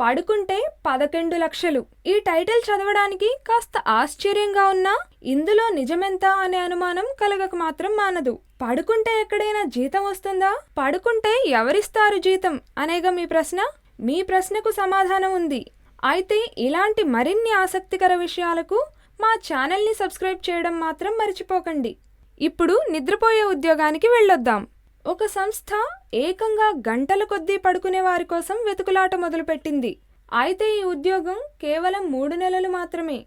పడుకుంటే పదకొండు లక్షలు. ఈ టైటిల్ చదవడానికి కాస్త ఆశ్చర్యంగా ఉన్నా ఇందులో నిజమెంత అనే అనుమానం కలగక మాత్రం మానదు. పడుకుంటే ఎక్కడైనా జీతం వస్తుందా? పడుకుంటే ఎవరిస్తారు జీతం? అనేగా మీ ప్రశ్న? మీ ప్రశ్నకు సమాధానం ఉంది. అయితే ఇలాంటి మరిన్ని ఆసక్తికర విషయాలకు మా ఛానల్ని సబ్స్క్రైబ్ చేయడం మాత్రం మర్చిపోకండి. ఇప్పుడు నిద్రపోయే ఉద్యోగానికి వెళ్ళొద్దాం. ఒక సంస్థ ఏకంగా గంటల కొద్దీ పడుకునే వారి కోసం వెతుకులాట మొదలుపెట్టింది. అయితే ఈ ఉద్యోగం కేవలం మూడు నెలలు మాత్రమే.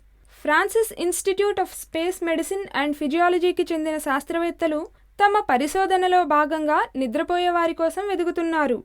French institute of space medicine and ఫిజియాలజీకి చెందిన శాస్త్రవేత్తలు తమ పరిశోధనలో భాగంగా నిద్రపోయే వారి కోసం వెతుకుతున్నారు.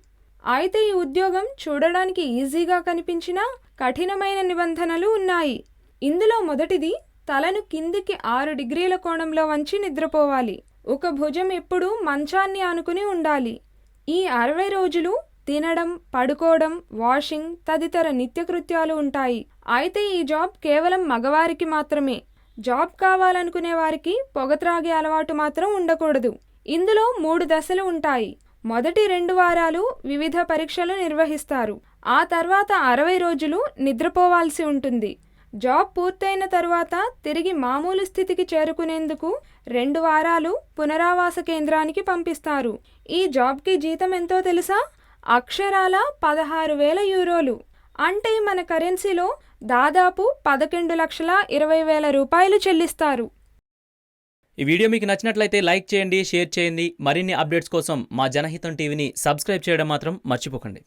అయితే ఈ ఉద్యోగం చూడడానికి ఈజీగా కనిపించినా కఠినమైన నిబంధనలు ఉన్నాయి. ఇందులో మొదటిది తలను కిందికి ఆరు డిగ్రీల కోణంలో వంచి నిద్రపోవాలి. ఒక భుజం ఎప్పుడూ మంచాన్ని ఆనుకుని ఉండాలి. ఈ అరవై రోజులు తినడం పడుకోవడం వాషింగ్ తదితర నిత్యకృత్యాలు ఉంటాయి. అయితే ఈ జాబ్ కేవలం మగవారికి మాత్రమే. జాబ్ కావాలనుకునే వారికి పొగ త్రాగే అలవాటు మాత్రం ఉండకూడదు. ఇందులో మూడు దశలు ఉంటాయి. మొదటి రెండు వారాలు వివిధ పరీక్షలు నిర్వహిస్తారు. ఆ తర్వాత అరవై రోజులు నిద్రపోవాల్సి ఉంటుంది. జాబ్ పూర్తయిన తర్వాత తిరిగి మామూలు స్థితికి చేరుకునేందుకు రెండు వారాలు పునరావాస కేంద్రానికి పంపిస్తారు. ఈ జాబ్కి జీతం ఎంతో తెలుసా? అక్షరాల పదహారు వేల యూరోలు. అంటే మన కరెన్సీలో దాదాపు పదకొండు లక్షల ఇరవై వేల రూపాయలు చెల్లిస్తారు. ఈ వీడియో మీకు నచ్చినట్లయితే లైక్ చేయండి షేర్ చేయండి. మరిన్ని అప్డేట్స్ కోసం మా జనహితం టీవీని సబ్స్క్రైబ్ చేయడం మాత్రం మర్చిపోకండి.